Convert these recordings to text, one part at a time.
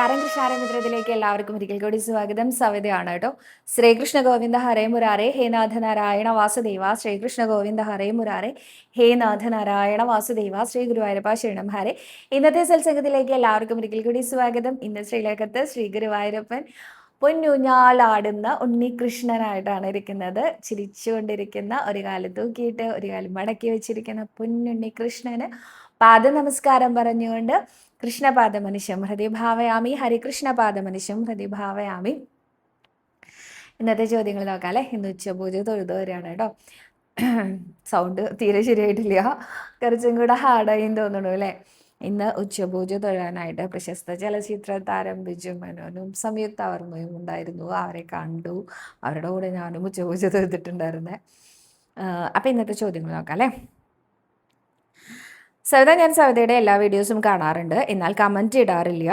നമസ്കാരം. കൃഷ്ണാരമിത്രത്തിലേക്ക് എല്ലാവർക്കും ഒരിക്കൽ കൂടി സ്വാഗതം. സവിതയാണ് കേട്ടോ. ശ്രീകൃഷ്ണ ഗോവിന്ദ ഹരേ മുരാരേ. ഹേ നാഥ നാരായണ വാസുദേവ. ശ്രീകൃഷ്ണ ഗോവിന്ദ ഹരേ മുരാരേ. ഹേ നാഥ നാരായണ വാസുദേവ. ശ്രീ ഗുരുവായൂരപ്പ ശരണം ഹരേ. ഇന്നത്തെ സത്സംഗത്തിലേക്ക് എല്ലാവർക്കും ഒരിക്കൽ കൂടി സ്വാഗതം. ഇന്ന് ശ്രീലേഖത്ത് ശ്രീ ഗുരുവായൂരപ്പൻ പൊന്നൂഞ്ഞാലാടുന്ന ഉണ്ണികൃഷ്ണനായിട്ടാണ് ഇരിക്കുന്നത്. ചിരിച്ചുകൊണ്ടിരിക്കുന്ന ഒരു കാലം തൂക്കിയിട്ട് ഒരു കാലം മടക്കി വെച്ചിരിക്കുന്ന പൊന്നുണ്ണികൃഷ്ണന് പാദ നമസ്കാരം പറഞ്ഞുകൊണ്ട് കൃഷ്ണപാദമനുഷ്യം ഹൃദയഭാവയാമി ഹരികൃഷ്ണപാദമനുഷ്യം ഹൃദയഭാവയാമി ഇന്നത്തെ ചോദ്യങ്ങൾ നോക്കാം അല്ലേ ഇന്ന് ഉച്ചപൂജ തൊഴുതു വരികയാണ് കേട്ടോ. സൗണ്ട് തീരെ ശരിയായിട്ടില്ല. കുറച്ചും കൂടെ ഹാർഡായി തോന്നുന്നു അല്ലേ? ഇന്ന് ഉച്ചപൂജ തൊഴാനായിട്ട് പ്രശസ്ത ചലച്ചിത്ര താരം ബിജു മനോനും സംയുക്ത വർമ്മയും ഉണ്ടായിരുന്നു. അവരെ കണ്ടു. അവരുടെ കൂടെ ഞാനും ഉച്ചപൂജ തൊഴുതിട്ടുണ്ടായിരുന്നേ. അപ്പം ഇന്നത്തെ ചോദ്യങ്ങൾ നോക്കാം അല്ലേ? സവിത ഞാൻ സവിതയുടെ എല്ലാ വീഡിയോസും കാണാറുണ്ട്. എന്നാൽ കമന്റ് ഇടാറില്ല.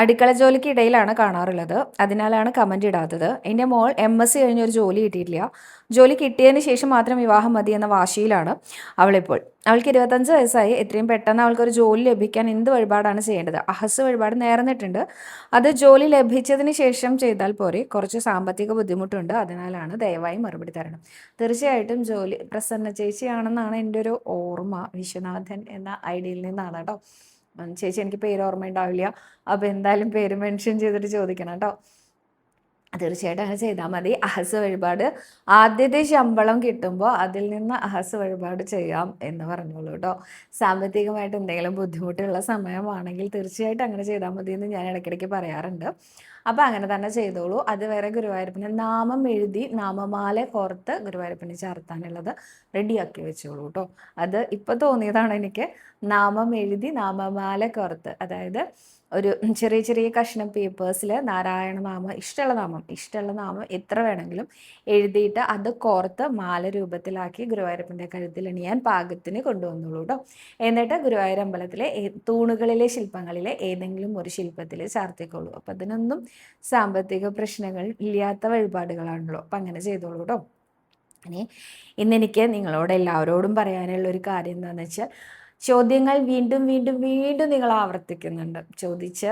അടുക്കള ജോലിക്ക് ഇടയിലാണ് കാണാറുള്ളത്. അതിനാലാണ് കമന്റ് ഇടാത്തത്. എന്റെ മോൾ എം എസ് സി കഴിഞ്ഞൊരു ജോലി കിട്ടിയിട്ടില്ല. ജോലി കിട്ടിയതിന് ശേഷം മാത്രം വിവാഹം മതി എന്ന വാശിയിലാണ് അവളിപ്പോൾ. അവൾക്ക് ഇരുപത്തഞ്ച് വയസ്സായി. എത്രയും പെട്ടെന്ന് അവൾക്കൊരു ജോലി ലഭിക്കാൻ എന്ത് വഴിപാടാണ് ചെയ്യേണ്ടത്? അഹസ് വഴിപാട് നേർന്നിട്ടുണ്ട്. അത് ജോലി ലഭിച്ചതിന് ശേഷം ചെയ്താൽ പോരെ. കുറച്ച് സാമ്പത്തിക ബുദ്ധിമുട്ടുണ്ട്. അതിനാലാണ് ദയവായി മറുപടി തരണം. തീർച്ചയായിട്ടും ജോലി പ്രസന്ന ചേച്ചിയാണെന്നാണ് എന്റെ ഒരു ഓർമ്മ. വിശ്വനാഥൻ എന്ന ഐഡിയയിൽ നിന്നാണ് കേട്ടോ. ചേച്ചി എനിക്ക് പേര് ഓർമ്മ ഉണ്ടാവില്ല അപ്പോൾ എന്തായാലും പേര് മെൻഷൻ ചെയ്തിട്ട് ചോദിക്കണം കേട്ടോ. തീർച്ചയായിട്ടും അങ്ങനെ ചെയ്താൽ മതി. അഹസ് വഴിപാട്. ആദ്യത്തെ ശമ്പളം കിട്ടുമ്പോൾ അതിൽ നിന്ന് അഹസ വഴിപാട് ചെയ്യാം എന്ന് പറഞ്ഞോളൂ കേട്ടോ സാമ്പത്തികമായിട്ട് എന്തെങ്കിലും ബുദ്ധിമുട്ടുള്ള സമയമാണെങ്കിൽ തീർച്ചയായിട്ടും അങ്ങനെ ചെയ്താൽ മതി എന്ന് ഞാൻ ഇടയ്ക്കിടയ്ക്ക് പറയാറുണ്ട്. അപ്പോൾ അങ്ങനെ തന്നെ ചെയ്തോളൂ. അത് വേറെ ഗുരുവായൂരപ്പന് നാമം എഴുതി നാമമാല കോർത്ത് ഗുരുവായൂരപ്പന് ചേർത്താനുള്ളത് റെഡിയാക്കി വെച്ചോളൂ കേട്ടോ അത് ഇപ്പോൾ തോന്നിയതാണ് എനിക്ക്. നാമം എഴുതി നാമമാല കോർത്ത്. അതായത് ഒരു ചെറിയ ചെറിയ കഷ്ണം പേപ്പേഴ്സിൽ നാരായണ നാമം ഇഷ്ടമുള്ള നാമം ഇഷ്ടമുള്ള നാമം എത്ര വേണമെങ്കിലും എഴുതിയിട്ട് അത് കോർത്ത് മാല രൂപത്തിലാക്കി ഗുരുവായൂരപ്പന്റെ കഴുത്തിൽ അണിയാൻ പാകത്തിന് കൊണ്ടുവന്നുള്ളൂ കേട്ടോ എന്നിട്ട് ഗുരുവായൂർ അമ്പലത്തിലെ തൂണുകളിലെ ശില്പങ്ങളിലെ ഏതെങ്കിലും ഒരു ശില്പത്തിൽ ചാർത്തിക്കോളൂ. അപ്പം അതിനൊന്നും സാമ്പത്തിക പ്രശ്നങ്ങൾ ഇല്ലാത്ത വഴിപാടുകളാണല്ലോ. അപ്പം അങ്ങനെ ചെയ്തോളൂ കേട്ടോ ഇനി ഇന്നെനിക്ക് നിങ്ങളോട് എല്ലാവരോടും പറയാനുള്ള ഒരു കാര്യം എന്താണെന്ന് വെച്ചാൽ ചോദ്യങ്ങൾ വീണ്ടും വീണ്ടും വീണ്ടും നിങ്ങൾ ആവർത്തിക്കുന്നുണ്ട്. ചോദിച്ച്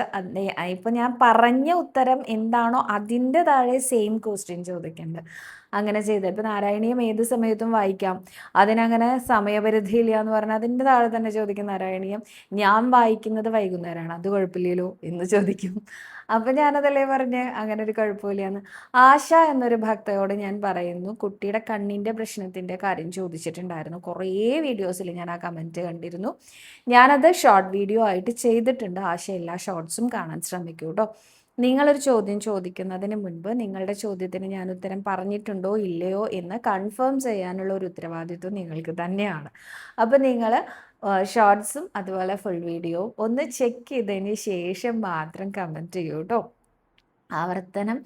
ഇപ്പം ഞാൻ പറഞ്ഞ ഉത്തരം എന്താണോ അതിന്റെ താഴെ സെയിം ക്വസ്റ്റ്യൻ ചോദിക്കുന്നുണ്ട് അങ്ങനെ ചെയ്ത് ഇപ്പം നാരായണീയം ഏത് സമയത്തും വായിക്കാം. അതിനങ്ങനെ സമയപരിധി ഇല്ല എന്ന് പറഞ്ഞാൽ അതിന്റെ താഴെ തന്നെ ചോദിക്കും നാരായണീയം. ഞാൻ വായിക്കുന്നത് വൈകുന്നേരമാണ് അത് കുഴപ്പമില്ലല്ലോ എന്ന് ചോദിക്കും. അപ്പം ഞാനതല്ലേ പറഞ്ഞ് അങ്ങനെ ഒരു കുഴപ്പമില്ലയെന്ന് ആശ എന്നൊരു ഭക്തയോട് ഞാൻ പറയുന്നു കുട്ടിയുടെ കണ്ണിന്റെ പ്രശ്നത്തിന്റെ കാര്യം ചോദിച്ചിട്ടുണ്ടായിരുന്നു. കുറേ വീഡിയോസിൽ ഞാൻ ആ കമന്റ് കണ്ടിരുന്നു. ഞാനത് ഷോർട്ട് വീഡിയോ ആയിട്ട് ചെയ്തിട്ടുണ്ട്. ആശ എല്ലാ ഷോർട്സും കാണാൻ ശ്രമിക്കൂ കേട്ടോ നിങ്ങളൊരു ചോദ്യം ചോദിക്കുന്നതിന് മുൻപ് നിങ്ങളുടെ ചോദ്യത്തിന് ഞാൻ ഉത്തരം പറഞ്ഞിട്ടുണ്ടോ ഇല്ലയോ എന്ന് കൺഫേം ചെയ്യാനുള്ള ഒരു ഉത്തരവാദിത്വം നിങ്ങൾക്ക് തന്നെയാണ്. അപ്പോൾ നിങ്ങൾ ഷോർട്സും അതുപോലെ ഫുൾ വീഡിയോ ഒന്ന് ചെക്ക് ചെയ്തതിന് ശേഷം മാത്രം കമന്റ് ചെയ്യൂ കേട്ടോ ആവർത്തനം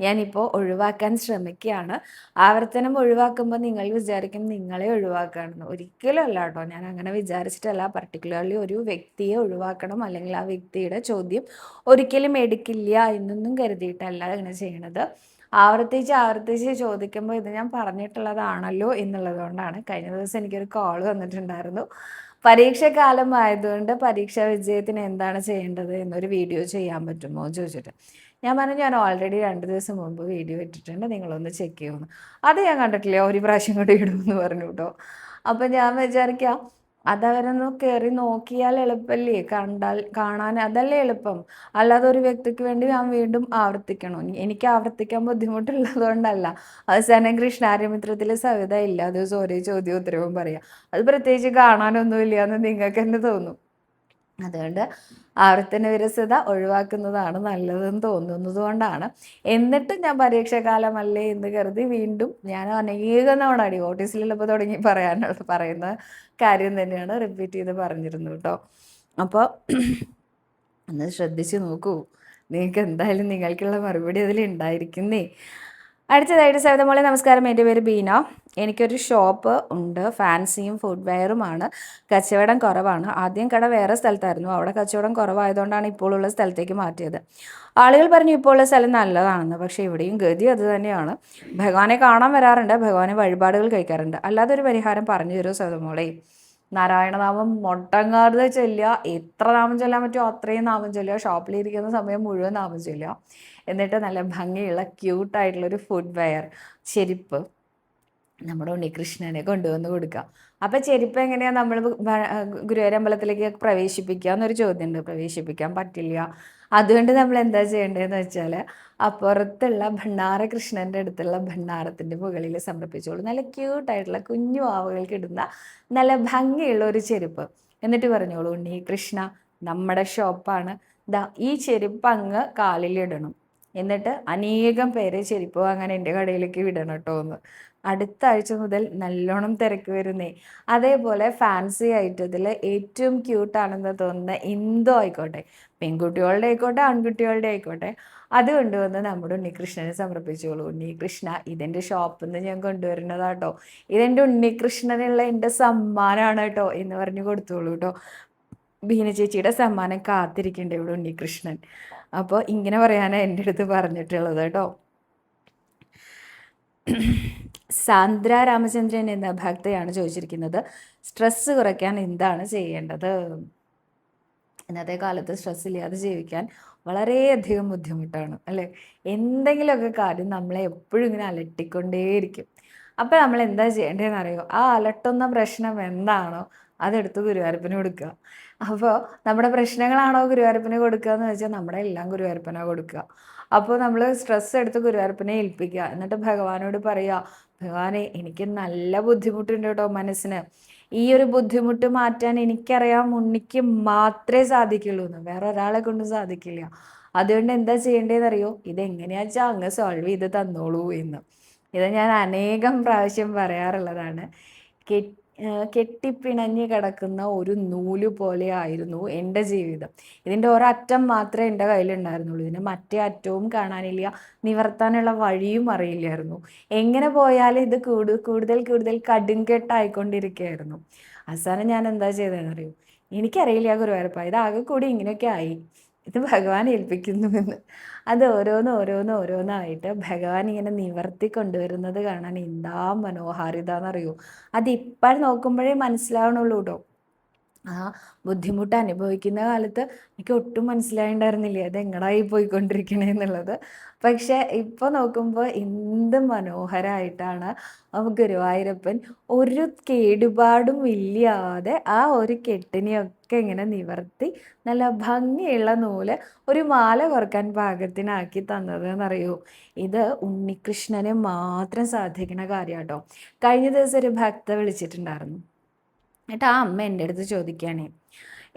ഞാനിപ്പോൾ ഒഴിവാക്കാൻ ശ്രമിക്കുകയാണ്. ആവർത്തനം ഒഴിവാക്കുമ്പോൾ നിങ്ങൾ വിചാരിക്കും നിങ്ങളെ ഒഴിവാക്കുകയാണെന്ന്. ഒരിക്കലും അല്ല കേട്ടോ ഞാൻ അങ്ങനെ വിചാരിച്ചിട്ടല്ല. പർട്ടിക്കുലർലി ഒരു വ്യക്തിയെ ഒഴിവാക്കണം അല്ലെങ്കിൽ ആ വ്യക്തിയുടെ ചോദ്യം ഒരിക്കലും എടുക്കില്ല എന്നൊന്നും കരുതിയിട്ടല്ല അങ്ങനെ ചെയ്യണത്. ആവർത്തിച്ച് ആവർത്തിച്ച് ചോദിക്കുമ്പോൾ ഇത് ഞാൻ പറഞ്ഞിട്ടുള്ളതാണല്ലോ എന്നുള്ളത് കൊണ്ടാണ്. കഴിഞ്ഞ ദിവസം എനിക്കൊരു കോൾ വന്നിട്ടുണ്ടായിരുന്നു. പരീക്ഷക്കാലം ആയതുകൊണ്ട് പരീക്ഷാ വിജയത്തിന് എന്താണ് ചെയ്യേണ്ടത് എന്നൊരു വീഡിയോ ചെയ്യാൻ പറ്റുമോ ചോദിച്ചിട്ട്. ഞാൻ പറഞ്ഞു ഞാൻ ഓൾറെഡി രണ്ട് ദിവസം മുമ്പ് വീഡിയോ ഇട്ടിട്ടുണ്ട് നിങ്ങളൊന്ന് ചെക്ക് ചെയ്യുമെന്ന് അത് ഞാൻ കണ്ടിട്ടില്ല ഒരു പ്രാവശ്യം കൂടി ഇടുമെന്ന് പറഞ്ഞു കേട്ടോ. അപ്പം ഞാൻ വിചാരിക്കാം അതവരൊന്ന് കയറി നോക്കിയാൽ എളുപ്പമല്ലേ കണ്ടാൽ കാണാൻ അതല്ലേ എളുപ്പം. അല്ലാതെ ഒരു വ്യക്തിക്ക് വേണ്ടി ഞാൻ വീണ്ടും ആവർത്തിക്കണോ? എനിക്ക് ആവർത്തിക്കാൻ ബുദ്ധിമുട്ടുള്ളത് കൊണ്ടല്ല. അവസാനം കൃഷ്ണാരമിത്രത്തിൽ സവിത ഇല്ല. അത് ഒരേ ചോദ്യം ഉത്തരവും പറയാം. അത് പ്രത്യേകിച്ച് കാണാനൊന്നുമില്ല എന്ന് നിങ്ങൾക്ക് തന്നെ തോന്നും. അതുകൊണ്ട് ആവർത്തന വിരസത ഒഴിവാക്കുന്നതാണ് നല്ലതെന്ന് തോന്നുന്നത് കൊണ്ടാണ്. എന്നിട്ടും ഞാൻ പരീക്ഷാകാലമല്ലേ എന്ന് കരുതി വീണ്ടും ഞാൻ അനേകം തവണ അടി ഓട്ടീസിലുള്ളപ്പോൾ തുടങ്ങി പറയാനുള്ള പറയുന്ന കാര്യം തന്നെയാണ് റിപ്പീറ്റ് ചെയ്ത് പറഞ്ഞിരുന്നു കേട്ടോ അപ്പോൾ ഒന്ന് ശ്രദ്ധിച്ച് നോക്കൂ. നിങ്ങൾക്ക് എന്തായാലും നിങ്ങൾക്കുള്ള മറുപടി അതിൽ ഉണ്ടായിരിക്കുന്നേ. അടുത്തതായിട്ട് സവിതമോളെ നമസ്കാരം. എന്റെ പേര് ബീന. എനിക്കൊരു ഷോപ്പ് ഉണ്ട്. ഫാൻസിയും ഫുഡ് വെയറുമാണ് കച്ചവടം കുറവാണ്. ആദ്യം കട വേറെ സ്ഥലത്തായിരുന്നു. അവിടെ കച്ചവടം കുറവായതുകൊണ്ടാണ് ഇപ്പോഴുള്ള സ്ഥലത്തേക്ക് മാറ്റിയത്. ആളുകൾ പറഞ്ഞു ഇപ്പോൾ ഉള്ള സ്ഥലം നല്ലതാണെന്ന്. പക്ഷേ ഇവിടെയും ഗതി അത് തന്നെയാണ്. ഭഗവാനെ കാണാൻ വരാറുണ്ട്. ഭഗവാനെ വഴിപാടുകൾ കഴിക്കാറുണ്ട്. അല്ലാതെ ഒരു പരിഹാരം പറഞ്ഞു തരുമോ സവിതമോളെ നാരായണനാമം മൊട്ടങ്ങാതെ ചൊല്ലുക. എത്ര നാമം ചൊല്ലാൻ പറ്റുമോ അത്രയും നാമം ചൊല്ലുക. ഷോപ്പിലിരിക്കുന്ന സമയം മുഴുവൻ നാമം ചൊല്ലുക. എന്നിട്ട് നല്ല ഭംഗിയുള്ള ക്യൂട്ടായിട്ടുള്ളൊരു ഫുഡ് വെയർ ചെരുപ്പ്. നമ്മുടെ ഉണ്ണികൃഷ്ണനെ കൊണ്ടുവന്ന് കൊടുക്കാം. അപ്പം ചെരുപ്പ് എങ്ങനെയാണ് നമ്മൾ ഗുരുവായൂരമ്പലത്തിലേക്ക് പ്രവേശിപ്പിക്കുക എന്നൊരു ചോദ്യമുണ്ട് പ്രവേശിപ്പിക്കാൻ പറ്റില്ല. അതുകൊണ്ട് നമ്മൾ എന്താ ചെയ്യേണ്ടതെന്ന് വെച്ചാൽ അപ്പുറത്തുള്ള ഭണ്ണാര കൃഷ്ണന്റെ അടുത്തുള്ള ഭണ്ണാരത്തിന്റെ മുകളിൽ സമർപ്പിച്ചോളൂ. നല്ല ക്യൂട്ടായിട്ടുള്ള കുഞ്ഞു ആവുകൾക്ക് ഇടുന്ന നല്ല ഭംഗിയുള്ള ഒരു ചെരുപ്പ്. എന്നിട്ട് പറഞ്ഞോളൂ ഉണ്ണി കൃഷ്ണ നമ്മുടെ ഷോപ്പാണ്. ദാ ഈ ചെരുപ്പ് അങ്ങ് കാലിലിടണം. എന്നിട്ട് അനേകം പേര് ചെരുപ്പ് അങ്ങനെ എന്റെ കടയിലേക്ക് വിടണം കേട്ടോ എന്ന്. അടുത്ത ആഴ്ച മുതൽ നല്ലോണം തിരക്ക് വരുന്നേ. അതേപോലെ ഫാൻസി ഐറ്റത്തിൽ ഏറ്റവും ക്യൂട്ടാണെന്ന് തോന്നുന്ന എന്തോ ആയിക്കോട്ടെ. പെൺകുട്ടികളുടെ ആയിക്കോട്ടെ ആൺകുട്ടികളുടെ ആയിക്കോട്ടെ. അത് കൊണ്ടുവന്ന് നമ്മുടെ ഉണ്ണികൃഷ്ണനെ സമർപ്പിച്ചോളൂ. ഉണ്ണികൃഷ്ണ ഇതെന്റെ ഷോപ്പിൽ നിന്ന് ഞാൻ കൊണ്ടുവരുന്നതാട്ടോ ഇതെന്റെ ഉണ്ണികൃഷ്ണനുള്ള എന്റെ സമ്മാനമാണ് കേട്ടോ എന്ന് പറഞ്ഞു കൊടുത്തോളൂ കേട്ടോ ബീന ചേച്ചിയുടെ സമ്മാനം കാത്തിരിക്കേണ്ട ഇവിടെ ഉണ്ണികൃഷ്ണൻ. അപ്പോൾ ഇങ്ങനെ പറയാനാണ് എന്റെ അടുത്ത് പറഞ്ഞിട്ടുള്ളത് കേട്ടോ. സാന്ദ്ര രാമചന്ദ്രൻ എന്ന ഭക്തയാണ് ചോദിച്ചിരിക്കുന്നത്. സ്ട്രെസ് കുറയ്ക്കാൻ എന്താണ് ചെയ്യേണ്ടത്? ഇന്നത്തെ കാലത്ത് സ്ട്രെസ് ഇല്ലാതെ ജീവിക്കാൻ വളരെയധികം ബുദ്ധിമുട്ടാണ് അല്ലേ? എന്തെങ്കിലുമൊക്കെ കാര്യം നമ്മളെ എപ്പോഴും ഇങ്ങനെ അലട്ടിക്കൊണ്ടേയിരിക്കും. അപ്പോൾ നമ്മൾ എന്താ ചെയ്യേണ്ടതെന്ന് അറിയോ ആ അലട്ടുന്ന പ്രശ്നം എന്താണോ അതെടുത്ത് ഗുരുവായൂരപ്പന് കൊടുക്കുക. അപ്പോൾ നമ്മുടെ പ്രശ്നങ്ങളാണോ ഗുരുവായൂരപ്പന് കൊടുക്കുക എന്ന് വെച്ചാൽ നമ്മുടെ എല്ലാം ഗുരുവായൂരപ്പന കൊടുക്കുക അപ്പോൾ നമ്മൾ സ്ട്രെസ് എടുത്ത് ഗുരുവായൂരപ്പനെ ഏൽപ്പിക്കുക എന്നിട്ട് ഭഗവാനോട് പറയുക ഭഗവാനെ എനിക്ക് നല്ല ബുദ്ധിമുട്ടുണ്ട് കേട്ടോ മനസ്സിന്. ഈ ഒരു ബുദ്ധിമുട്ട് മാറ്റാൻ എനിക്കറിയാം. ഉണ്ണിക്ക് മാത്രമേ സാധിക്കുള്ളൂ എന്ന്. വേറെ ഒരാളെ കൊണ്ട് സാധിക്കില്ല. അതുകൊണ്ട് എന്താ ചെയ്യേണ്ടതെന്ന് അറിയോ ഇതെങ്ങനെയാച്ചാൽ അങ്ങ് സോൾവ് ചെയ്ത് തന്നോളൂ എന്ന്. ഇത് ഞാൻ അനേകം പ്രാവശ്യം പറയാറുള്ളതാണ്. കെട്ടിപ്പിണഞ്ഞ് കിടക്കുന്ന ഒരു നൂൽ പോലെ ആയിരുന്നു എന്റെ ജീവിതം. ഇതിന്റെ ഒരറ്റം മാത്രമേ എന്റെ കയ്യിലുണ്ടായിരുന്നുള്ളൂ. ഇതിന് മറ്റേ അറ്റവും കാണാനില്ല. നിവർത്താനുള്ള വഴിയും അറിയില്ലായിരുന്നു. എങ്ങനെ പോയാലും ഇത് കൂടു കൂടുതൽ കൂടുതൽ കടുങ്കെട്ടായിക്കൊണ്ടിരിക്കുകയായിരുന്നു അവസാനം ഞാൻ എന്താ ചെയ്തതെന്നറിയോ? എനിക്കറിയില്ല ഗുരുവായൂരപ്പ. ഇതാകെ കൂടി ഇങ്ങനെയൊക്കെ ആയി. ഇത് ഭഗവാൻ ഏൽപ്പിക്കുന്നുവെന്ന്. അത് ഓരോന്ന് ഓരോന്ന് ഓരോന്നായിട്ട് ഭഗവാൻ ഇങ്ങനെ നിവർത്തി കൊണ്ടുവരുന്നത് കാണാൻ എന്താ മനോഹാരിത എന്നറിയോ അതിപ്പോൾ നോക്കുമ്പോഴേ മനസ്സിലാവണുള്ളൂ കേട്ടോ ആ ബുദ്ധിമുട്ട് അനുഭവിക്കുന്ന കാലത്ത് എനിക്ക് ഒട്ടും മനസ്സിലായിണ്ടായിരുന്നില്ല? അത് എങ്ങടായി പോയിക്കൊണ്ടിരിക്കണേ എന്നുള്ളത്. പക്ഷെ ഇപ്പോൾ നോക്കുമ്പോൾ എന്ത് മനോഹരമായിട്ടാണ് ഗുരുവായൂരപ്പൻ ഒരു കേടുപാടും ഇല്ലാതെ ആ ഒരു കെട്ടിനെയൊക്കെ ഇങ്ങനെ നിവർത്തി നല്ല ഭംഗിയുള്ള നൂൽ ഒരു മാല കുറയ്ക്കാൻ പാകത്തിനാക്കി തന്നത് എന്നറിയൂ. ഇത് ഉണ്ണികൃഷ്ണന് മാത്രം സാധിക്കുന്ന കാര്യമാട്ടോ കഴിഞ്ഞ ദിവസം ഒരു ഭക്ത വിളിച്ചിട്ടുണ്ടായിരുന്നു. എന്നിട്ട് ആ അമ്മ എന്റെ അടുത്ത് ചോദിക്കുകയാണ്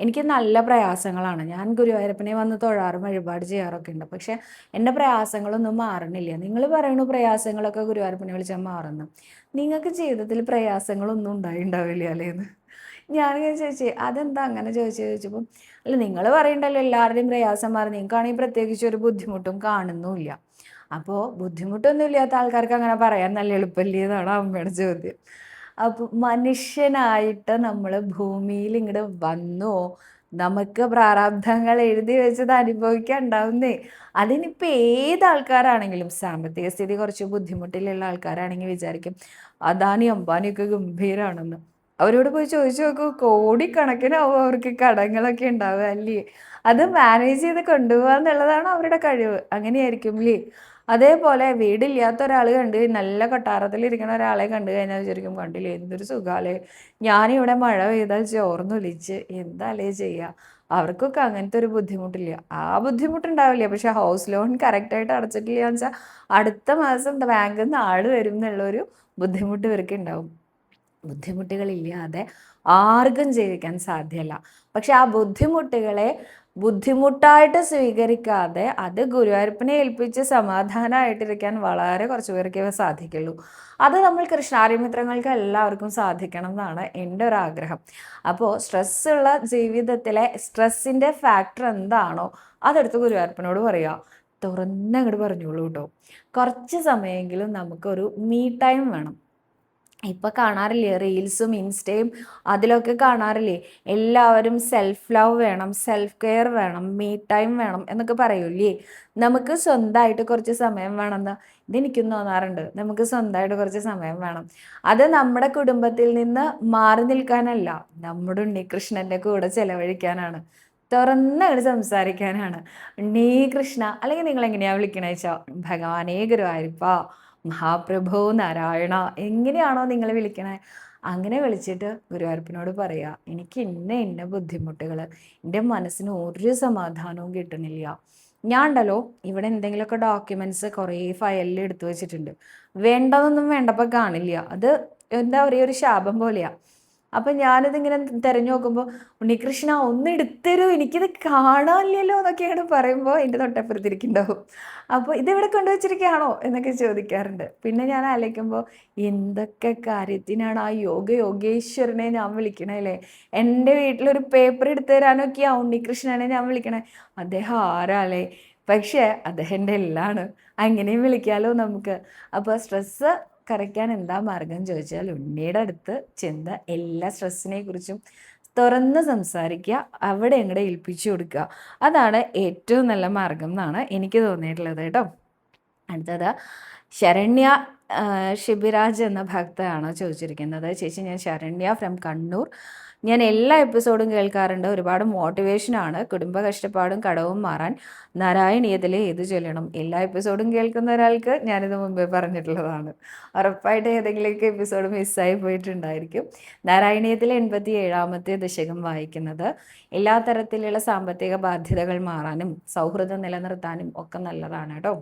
എനിക്ക് നല്ല പ്രയാസങ്ങളാണ്. ഞാൻ ഗുരുവായൂരപ്പനെ വന്ന് തൊഴാറും വഴിപാട് ചെയ്യാറൊക്കെ ഉണ്ട്. പക്ഷെ എന്റെ പ്രയാസങ്ങളൊന്നും മാറണില്ല. നിങ്ങൾ പറയുന്ന പ്രയാസങ്ങളൊക്കെ ഗുരുവായൂരപ്പനെ വിളിച്ചാൽ മാറുന്നു നിങ്ങൾക്ക് ജീവിതത്തിൽ പ്രയാസങ്ങളൊന്നും ഉണ്ടായി ഉണ്ടാവില്ല അല്ലേന്ന് ഞാനിങ്ങനെ ചോദിച്ചു അതെന്താ അങ്ങനെ ചോദിച്ചു ചോദിച്ചപ്പോൾ അല്ല നിങ്ങൾ പറയണ്ടല്ലോ എല്ലാവരുടെയും പ്രയാസം മാറി. നിങ്ങൾക്കാണെങ്കിൽ പ്രത്യേകിച്ച് ഒരു ബുദ്ധിമുട്ടും കാണുന്നുമില്ല. അപ്പോൾ ബുദ്ധിമുട്ടൊന്നും ഇല്ലാത്ത ആൾക്കാർക്ക് അങ്ങനെ പറയാൻ നല്ല എളുപ്പമല്ലേ എന്നാണ് അമ്മയുടെ ചോദ്യം. അപ്പോൾ മനുഷ്യനായിട്ട് നമ്മൾ ഭൂമിയിൽ ഇങ്ങോട്ട് വന്നോ? നമുക്ക് പ്രാരാബ്ധങ്ങൾ എഴുതി വെച്ചത് അനുഭവിക്കാൻ ഉണ്ടാവുന്നേ അതിനിപ്പോൾ ഏത് ആൾക്കാരാണെങ്കിലും സാമ്പത്തിക സ്ഥിതി കുറച്ച് ബുദ്ധിമുട്ടിലുള്ള ആൾക്കാരാണെങ്കിൽ വിചാരിക്കും അദാനി അംബാനിയൊക്കെ ഗംഭീരാണെന്ന്. അവരോട് പോയി ചോദിച്ചു നോക്കൂ കോടിക്കണക്കിനാവും അവർക്ക് കടങ്ങളൊക്കെ ഉണ്ടാവുക അല്ലേ? അത് മാനേജ് ചെയ്ത് കൊണ്ടുപോകുക എന്നുള്ളതാണ് അവരുടെ കഴിവ്. അങ്ങനെയായിരിക്കും അല്ലേ അതേപോലെ വീടില്ലാത്ത ഒരാൾ കണ്ട് നല്ല കൊട്ടാരത്തിലിരിക്കുന്ന ഒരാളെ കണ്ടു കഴിഞ്ഞാൽ വിചാരിക്കും കണ്ടില്ലേ എന്തൊരു സുഖാലേ ഞാനിവിടെ മഴ പെയ്താൽ ചോർന്നൊലിച്ച് എന്താലേ ചെയ്യുക അവർക്കൊക്കെ അങ്ങനത്തെ ഒരു ബുദ്ധിമുട്ടില്ല. ആ ബുദ്ധിമുട്ടുണ്ടാവില്ല പക്ഷെ ഹൗസ് ലോൺ കറക്റ്റായിട്ട് അടച്ചിട്ടില്ല എന്ന് വെച്ചാൽ അടുത്ത മാസം ബാങ്കിൽ നിന്ന് ആൾ വരും എന്നുള്ളൊരു ബുദ്ധിമുട്ട് ഇവർക്ക് ഉണ്ടാവും. ബുദ്ധിമുട്ടുകളില്ലാതെ ആർക്കും ജീവിക്കാൻ സാധ്യമല്ല. പക്ഷെ ആ ബുദ്ധിമുട്ടുകളെ ബുദ്ധിമുട്ടായിട്ട് സ്വീകരിക്കാതെ അത് ഗുരുവായൂരപ്പനെ ഏൽപ്പിച്ച് സമാധാനമായിട്ടിരിക്കാൻ വളരെ കുറച്ച് പേർക്കേ സാധിക്കുള്ളൂ. അത് നമ്മൾ കൃഷ്ണാരിമിത്രങ്ങൾക്ക് എല്ലാവർക്കും സാധിക്കണം എന്നാണ് എന്റെ ഒരു ആഗ്രഹം. അപ്പോൾ സ്ട്രെസ്സുള്ള ജീവിതത്തിലെ സ്ട്രെസ്സിന്റെ ഫാക്ടർ എന്താണോ അതെടുത്ത് ഗുരുവായൂരപ്പനോട് പറയുക തുറന്നങ്ങോട്ട് പറഞ്ഞോളൂ കേട്ടോ. കുറച്ച് സമയമെങ്കിലും നമുക്കൊരു മീ ടൈം വേണം. ഇപ്പം കാണാറില്ലേ റീൽസും ഇൻസ്റ്റയും അതിലൊക്കെ കാണാറില്ലേ? എല്ലാവരും സെൽഫ് ലവ് വേണം സെൽഫ് കെയർ വേണം മീ ടൈം വേണം എന്നൊക്കെ പറയൂലേ നമുക്ക് സ്വന്തമായിട്ട് കുറച്ച് സമയം വേണമെന്ന് ഇതെനിക്കും തോന്നാറുണ്ട്. നമുക്ക് സ്വന്തമായിട്ട് കുറച്ച് സമയം വേണം. അത് നമ്മുടെ കുടുംബത്തിൽ നിന്ന് മാറി നിൽക്കാനല്ല നമ്മുടെ ഉണ്ണികൃഷ്ണന്റെ കൂടെ ചെലവഴിക്കാനാണ്. തുറന്നങ്ങോട്ട് സംസാരിക്കാനാണ്. ഉണ്ണീ കൃഷ്ണ അല്ലെങ്കിൽ നിങ്ങൾ എങ്ങനെയാ വിളിക്കണേച്ചോ? ഭഗവാനേ ഗുരുവായൂരപ്പ. മഹാപ്രഭു നാരായണ എങ്ങനെയാണോ നിങ്ങൾ വിളിക്കണേ. അങ്ങനെ വിളിച്ചിട്ട് ഗുരുവായൂരപ്പനോട് പറയുക എനിക്ക് ഇന്ന ഇന്ന ബുദ്ധിമുട്ടുകൾ എന്റെ മനസ്സിന് ഒരു സമാധാനവും കിട്ടണില്ല ഞാൻ ഉണ്ടല്ലോ ഇവിടെ എന്തെങ്കിലുമൊക്കെ ഡോക്യുമെന്റ്സ് കുറേ ഫയലിൽ എടുത്തു വെച്ചിട്ടുണ്ട്. വേണ്ടതൊന്നും വേണ്ടപ്പോൾ കാണില്ല. അത് എന്താ പറയുക ഒരു ശാപം പോലെയാണ് അപ്പം ഞാനിതിങ്ങനെ തിരഞ്ഞു നോക്കുമ്പോൾ ഉണ്ണികൃഷ്ണ ഒന്ന് എടുത്തരൂ എനിക്കിത് കാണാനില്ലല്ലോ എന്നൊക്കെയാണ് പറയുമ്പോൾ എന്റെ തൊട്ടപ്പുറത്തിരിക്കുന്നുണ്ടാവും. അപ്പോൾ ഇതെവിടെ കൊണ്ടുവച്ചിരിക്കുകയാണോ എന്നൊക്കെ ചോദിക്കാറുണ്ട്. പിന്നെ ഞാൻ ആലോചിക്കുമ്പോൾ എന്തൊക്കെ കാര്യത്തിനാണ് ആ യോഗ യോഗേശ്വരനെ ഞാൻ വിളിക്കണേ അല്ലേ? എന്റെ വീട്ടിലൊരു പേപ്പർ എടുത്തു തരാനൊക്കെ ആ ഉണ്ണികൃഷ്ണനെ ഞാൻ വിളിക്കണേ. അദ്ദേഹം ആരാലേ പക്ഷേ അദ്ദേഹം എന്റെ എല്ലാമാണ് അങ്ങനെയും വിളിക്കാമല്ലോ നമുക്ക്. അപ്പോൾ സ്ട്രെസ്സ് കുറയ്ക്കാൻ എന്താ മാർഗം ചോദിച്ചാൽ ഉണ്ണിയുടെ അടുത്ത് ചെന്ന എല്ലാ സ്ട്രെസ്സിനെ കുറിച്ചും തുറന്ന് സംസാരിക്കുക അവിടെ എങ്ങടെ ഏൽപ്പിച്ചു കൊടുക്കുക. അതാണ് ഏറ്റവും നല്ല മാർഗം എന്നാണ് എനിക്ക് തോന്നിയിട്ടുള്ളത് കേട്ടോ. അടുത്തത്. ശരണ്യ ഷിബിരാജ് എന്ന ഭക്തയാണോ ചോദിച്ചിരിക്കുന്നത്. ചേച്ചി ഞാൻ ശരണ്യ ഫ്രം കണ്ണൂർ. ഞാൻ എല്ലാ എപ്പിസോഡും കേൾക്കാറുണ്ട്. ഒരുപാട് മോട്ടിവേഷനാണ് കുടുംബ കഷ്ടപ്പാടും കടവും മാറാൻ നാരായണീയത്തിൽ ഏത് ചൊല്ലണം. എല്ലാ എപ്പിസോഡും കേൾക്കുന്ന ഒരാൾക്ക് ഞാനിത് മുമ്പേ പറഞ്ഞിട്ടുള്ളതാണ്. ഉറപ്പായിട്ട് ഏതെങ്കിലുമൊക്കെ എപ്പിസോഡ് മിസ്സായി പോയിട്ടുണ്ടായിരിക്കും. നാരായണീയത്തിലെ എൺപത്തി ഏഴാമത്തെ ദശകം വായിക്കുന്നത്. എല്ലാ തരത്തിലുള്ള സാമ്പത്തിക ബാധ്യതകൾ മാറാനും സൗഹൃദം നിലനിർത്താനും ഒക്കെ നല്ലതാണ് കേട്ടോ.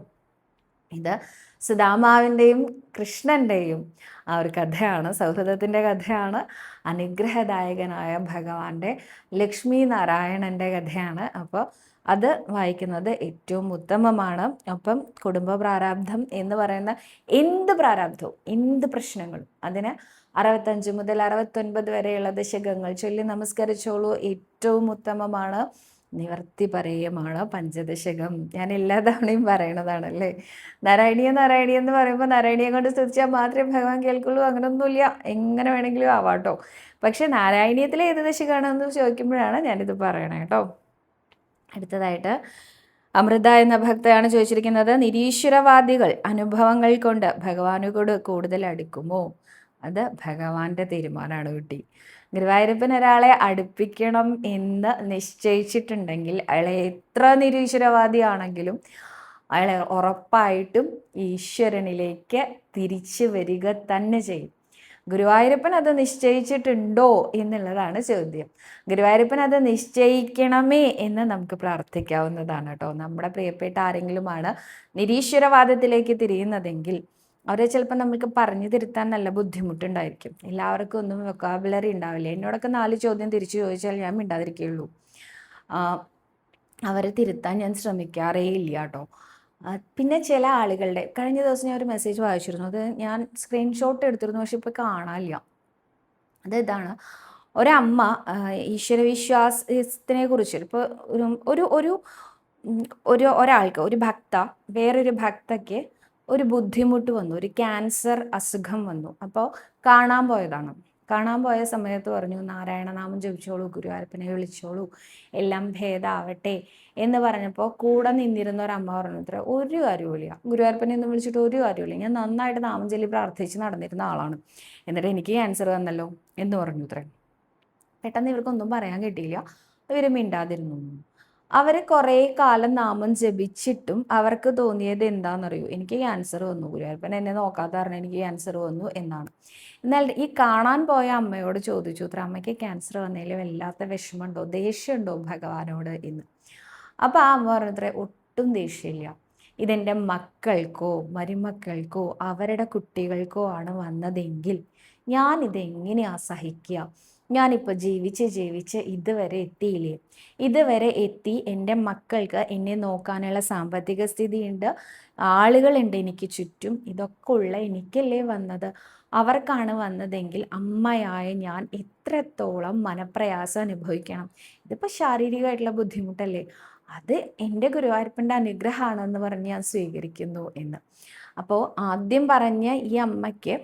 ഇത് സുദാമാവിന്റെയും കൃഷ്ണന്റെയും ആ ഒരു കഥയാണ് സൗഹൃദത്തിന്റെ കഥയാണ് അനുഗ്രഹദായകനായ ഭഗവാന്റെ ലക്ഷ്മി നാരായണന്റെ കഥയാണ്. അപ്പോൾ അത് വായിക്കുന്നത് ഏറ്റവും ഉത്തമമാണ്. ഒപ്പം കുടുംബ പ്രാരാബ്ധം എന്ന് പറയുന്ന എന്ത് പ്രാരാബ്ധവും എന്ത് പ്രശ്നങ്ങളും അതിന് അറുപത്തഞ്ച് മുതൽ അറുപത്തൊൻപത് വരെയുള്ള ദശകങ്ങൾ ചൊല്ലി നമസ്കരിച്ചോളൂ. ഏറ്റവും ഉത്തമമാണ്. നിവർത്തി പറയുമാണ് പഞ്ചദശകം? ഞാൻ എല്ലാ തവണയും പറയണതാണല്ലേ? നാരായണീയ നാരായണീയ എന്ന് പറയുമ്പോൾ നാരായണിയെ കൊണ്ട് സ്തുതിച്ചാൽ മാത്രമേ ഭഗവാൻ കേൾക്കുള്ളൂ. അങ്ങനൊന്നുമില്ല. എങ്ങനെ വേണമെങ്കിലും ആവാട്ടോ പക്ഷെ നാരായണീയത്തിലെ ഏത് ദശകമാണെന്ന് ചോദിക്കുമ്പോഴാണ് ഞാനിത് പറയണേ കേട്ടോ അടുത്തതായിട്ട് അമൃത എന്ന ഭക്തയാണ് ചോദിച്ചിരിക്കുന്നത്. നിരീശ്വരവാദികൾ അനുഭവങ്ങൾ കൊണ്ട് ഭഗവാനോട് കൂടുതൽ അടുക്കുമോ? അത് ഭഗവാന്റെ തീരുമാനമാണ് കുട്ടി. ഗുരുവായൂരപ്പൻ ഒരാളെ അടുപ്പിക്കണം എന്ന് നിശ്ചയിച്ചിട്ടുണ്ടെങ്കിൽ അയാളെ എത്ര നിരീശ്വരവാദിയാണെങ്കിലും അയാളെ ഉറപ്പായിട്ടും ഈശ്വരനിലേക്ക് തിരിച്ചു വരിക തന്നെ ചെയ്യും. ഗുരുവായൂരപ്പൻ അത് നിശ്ചയിച്ചിട്ടുണ്ടോ എന്നുള്ളതാണ് ചോദ്യം. ഗുരുവായൂരപ്പൻ അത് നിശ്ചയിക്കണമേ എന്ന് നമുക്ക് പ്രാർത്ഥിക്കാവുന്നതാണ് കേട്ടോ. നമ്മുടെ പ്രിയപ്പെട്ട ആരെങ്കിലുമാണ് നിരീശ്വരവാദത്തിലേക്ക് തിരിയുന്നതെങ്കിൽ അവരെ ചിലപ്പോൾ നമുക്ക് പറഞ്ഞു തിരുത്താൻ നല്ല ബുദ്ധിമുട്ടുണ്ടായിരിക്കും. എല്ലാവർക്കും ഒന്നും വൊക്കാബുലറി ഉണ്ടാവില്ല. എന്നോടൊക്കെ നാല് ചോദ്യം തിരിച്ചു ചോദിച്ചാൽ ഞാൻ മിണ്ടാതിരിക്കുകയുള്ളൂ. അവരെ തിരുത്താൻ ഞാൻ ശ്രമിക്കാറേ ഇല്ല കേട്ടോ പിന്നെ ചില ആളുകളുടെ കഴിഞ്ഞ ദിവസം ഞാൻ ഒരു മെസ്സേജ് വായിച്ചിരുന്നു. അത് ഞാൻ സ്ക്രീൻഷോട്ട് എടുത്തിരുന്നു പക്ഷെ ഇപ്പോൾ കാണാനില്ല. അത് ഇതാണ്. ഒരമ്മ ഈശ്വരവിശ്വാസത്തിനെ കുറിച്ച് ഇപ്പോൾ ഒരു ഒരു ഒരു ഒരാൾക്ക് ഒരു ഭക്ത വേറൊരു ഭക്തയ്ക്ക് ഒരു ബുദ്ധിമുട്ട് വന്നു ഒരു ക്യാൻസർ അസുഖം വന്നു. അപ്പോൾ കാണാൻ പോയതാണ്. കാണാൻ പോയ സമയത്ത് പറഞ്ഞു നാരായണനാമം ജപിച്ചോളൂ ഗുരുവായൂരപ്പനെ വിളിച്ചോളൂ എല്ലാം ഭേദാവട്ടെ എന്ന് പറഞ്ഞപ്പോൾ കൂടെ നിന്നിരുന്ന ഒരു അമ്മ പറഞ്ഞു ഒരു കാര്യമില്ല ഗുരുവായൂരപ്പനെ ഒന്നും വിളിച്ചിട്ട് ഒരു കാര്യമില്ല ഞാൻ നന്നായിട്ട് നാമം ചൊല്ലി പ്രാർത്ഥിച്ച് നടന്നിരുന്ന ആളാണ്. എന്നിട്ട് എനിക്ക് ക്യാൻസർ വന്നല്ലോ എന്ന് പറഞ്ഞു ഇത്ര പെട്ടെന്ന് ഇവർക്കൊന്നും പറയാൻ കിട്ടിയില്ല. ഇവർ മിണ്ടാതിരുന്നു. അവർ കുറേ കാലം നാമം ജപിച്ചിട്ടും അവർക്ക് തോന്നിയത് എന്താണെന്നറിയൂ എനിക്ക് ക്യാൻസർ വന്നു ഗുരുവായൂരപ്പൻ എന്നെ നോക്കാതെ പറഞ്ഞാൽ എനിക്ക് ക്യാൻസർ വന്നു എന്നാണ്. എന്നാൽ ഈ കാണാൻ പോയ അമ്മയോട് ചോദിച്ചു ഇത്ര അമ്മയ്ക്ക് ക്യാൻസർ വന്നതിൽ വല്ലാത്ത വിഷമമുണ്ടോ? ദേഷ്യമുണ്ടോ ഭഗവാനോട്? എന്ന്. അപ്പോൾ ആ അമ്മ പറഞ്ഞത്ര ഒട്ടും ദേഷ്യമില്ല. ഇതെന്റെ മക്കൾക്കോ മരുമക്കൾക്കോ അവരുടെ കുട്ടികൾക്കോ ആണ് വന്നതെങ്കിൽ ഞാൻ ഇതെങ്ങനെയാ സഹിക്കുക ഞാനിപ്പോൾ ജീവിച്ച് ജീവിച്ച് ഇതുവരെ എത്തിയില്ലേ? ഇതുവരെ എത്തി എന്റെ മക്കൾക്ക് എന്നെ നോക്കാനുള്ള സാമ്പത്തിക സ്ഥിതിയുണ്ട്. ആളുകളുണ്ട് എനിക്ക് ചുറ്റും. ഇതൊക്കെ ഉള്ള എനിക്കല്ലേ വന്നത്? അവർക്കാണ് വന്നതെങ്കിൽ അമ്മയായ ഞാൻ എത്രത്തോളം മനപ്രയാസം അനുഭവിക്കണം. ഇതിപ്പോൾ ശാരീരികമായിട്ടുള്ള ബുദ്ധിമുട്ടല്ലേ? അത് എന്റെ ഗുരുവായൂരപ്പന്റെ അനുഗ്രഹമാണെന്ന് പറഞ്ഞ് ഞാൻ സ്വീകരിക്കുന്നു എന്ന്. അപ്പോൾ ആദ്യം പറഞ്ഞ ഈ അമ്മയ്ക്ക്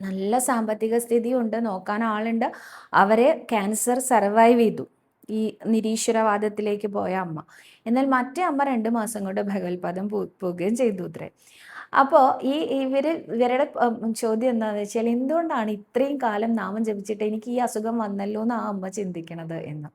നല്ല സാമ്പത്തിക സ്ഥിതിയുണ്ട് നോക്കാൻ ആളുണ്ട്. അവരെ ക്യാൻസർ സർവൈവ് ചെയ്തു ഈ നിരീശ്വരവാദത്തിലേക്ക് പോയ അമ്മ. എന്നാൽ മറ്റേ അമ്മ രണ്ട് മാസം കൊണ്ട് ഭഗവത്പാദം പോകുകയും ചെയ്തു ഇത്രേ. അപ്പോൾ ഈ ഇവർ ഇവരുടെ ചോദ്യം എന്താണെന്ന് വെച്ചാൽ എന്തുകൊണ്ടാണ് ഇത്രയും കാലം നാമം ജപിച്ചിട്ട് എനിക്ക് ഈ അസുഖം വന്നല്ലോ എന്ന് ആ അമ്മ ചിന്തിക്കണത് എന്ന്.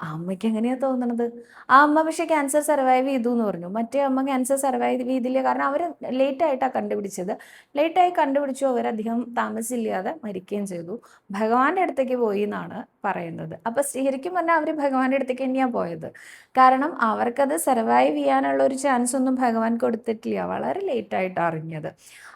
അമ്മയ്ക്ക് എങ്ങനെയാ തോന്നണത്? ആ അമ്മ പക്ഷെ ക്യാൻസർ സർവൈവ് ചെയ്തു എന്ന് പറഞ്ഞു. മറ്റേ അമ്മ ക്യാൻസർ സർവൈവ് ചെയ്തില്ല. കാരണം അവർ ലേറ്റ് ആയിട്ടാണ് കണ്ടുപിടിച്ചത്. ലേറ്റായി കണ്ടുപിടിച്ചു അവരധികം താമസില്ലാതെ മരിക്കുകയും ചെയ്തു. ഭഗവാന്റെ അടുത്തേക്ക് പോയി എന്നാണ് പറയുന്നത്. അപ്പോൾ ശരിക്കും പറഞ്ഞാൽ അവർ ഭഗവാന്റെ അടുത്തേക്ക് തന്നെയാണ് പോയത്. കാരണം അവർക്കത് സർവൈവ് ചെയ്യാനുള്ള ഒരു ചാൻസ് ഒന്നും ഭഗവാൻ കൊടുത്തിട്ടില്ല. വളരെ ലേറ്റായിട്ട് അറിഞ്ഞത്.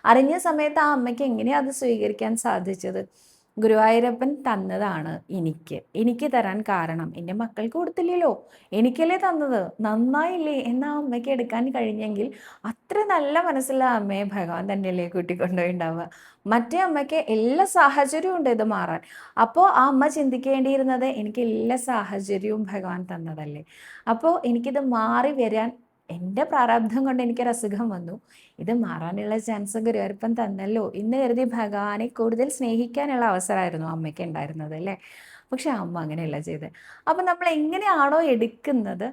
അറിഞ്ഞ സമയത്ത് ആ അമ്മയ്ക്ക് എങ്ങനെയാണ് അത് സ്വീകരിക്കാൻ സാധിച്ചത്? ഗുരുവായൂരപ്പൻ തന്നതാണ് എനിക്ക്. എനിക്ക് തരാൻ കാരണം. എന്റെ മക്കൾക്ക് കൊടുത്തില്ലല്ലോ. എനിക്കല്ലേ തന്നത്? നന്നായില്ലേ? എന്ന അമ്മയ്ക്ക് എടുക്കാൻ കഴിഞ്ഞെങ്കിൽ അത്ര നല്ല മനസ്സിലുള്ള അമ്മയെ ഭഗവാൻ തന്നെയല്ലേ കൂട്ടിക്കൊണ്ടുപോയി ഉണ്ടാവുക മറ്റേ അമ്മയ്ക്ക് എല്ലാ സാഹചര്യവും ഉണ്ട് ഇത് മാറാൻ. അപ്പോൾ ആ അമ്മ ചിന്തിക്കേണ്ടിയിരുന്നത് എനിക്ക് എല്ലാ സാഹചര്യവും ഭഗവാൻ തന്നതല്ലേ. അപ്പോൾ എനിക്കിത് മാറി വരാൻ എന്റെ പ്രാരാബ്ധം കൊണ്ട് എനിക്കൊരു അസുഖം വന്നു. ഇത് മാറാനുള്ള ചാൻസ് ഗുരുവായൂരപ്പൻ തന്നല്ലോ ഇന്ന് കരുതി ഭഗവാനെ കൂടുതൽ സ്നേഹിക്കാനുള്ള അവസരമായിരുന്നു അമ്മയ്ക്ക് ഉണ്ടായിരുന്നത് അല്ലേ? പക്ഷെ അമ്മ അങ്ങനെയല്ല ചെയ്തത്. അപ്പം നമ്മൾ എങ്ങനെയാണോ എടുക്കുന്നത്?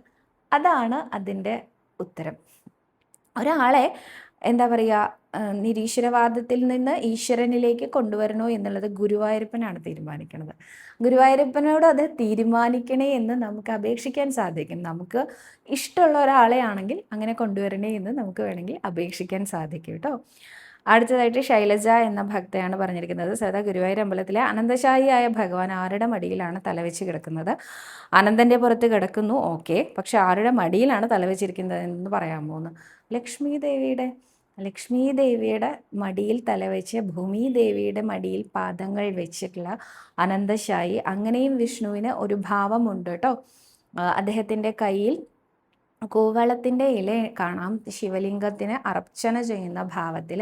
അതാണ് അതിന്റെ ഉത്തരം. ഒരാളെ എന്താ പറയുക നിരീശ്വരവാദത്തിൽ നിന്ന് ഈശ്വരനിലേക്ക് കൊണ്ടുവരണോ എന്നുള്ളത് ഗുരുവായൂരപ്പനാണ് തീരുമാനിക്കുന്നത് ഗുരുവായൂരപ്പനോട് അത് തീരുമാനിക്കണേ എന്ന് നമുക്ക് അപേക്ഷിക്കാൻ സാധിക്കും. നമുക്ക് ഇഷ്ടമുള്ള ഒരാളെ ആണെങ്കിൽ അങ്ങനെ കൊണ്ടുവരണേ എന്ന് നമുക്ക് വേണമെങ്കിൽ അപേക്ഷിക്കാൻ സാധിക്കും കേട്ടോ. അടുത്തതായിട്ട് ശൈലജ എന്ന ഭക്തയാണ് പറഞ്ഞിരിക്കുന്നത്. സദാ ഗുരുവായൂർ അമ്പലത്തിലെ അനന്തശായിയായ ഭഗവാൻ ആരുടെ മടിയിലാണ് തലവെച്ച് കിടക്കുന്നത്? അനന്തന്റെ പുറത്ത് കിടക്കുന്നു ഓക്കെ. പക്ഷെ ആരുടെ മടിയിലാണ് തലവെച്ചിരിക്കുന്നത് എന്ന് പറയാൻ പോകുന്നു ലക്ഷ്മി ദേവിയുടെ ലക്ഷ്മി ദേവിയുടെ മടിയിൽ തലവെച്ച് ഭൂമി ദേവിയുടെ മടിയിൽ പാദങ്ങൾ വെച്ചിട്ടുള്ള അനന്തശായി അങ്ങനെയും വിഷ്ണുവിന് ഒരു ഭാവമുണ്ട് കേട്ടോ അദ്ദേഹത്തിന്റെ കയ്യിൽ കൂവളത്തിന്റെ ഇല കാണാം. ശിവലിംഗത്തിന് അർച്ചന ചെയ്യുന്ന ഭാവത്തിൽ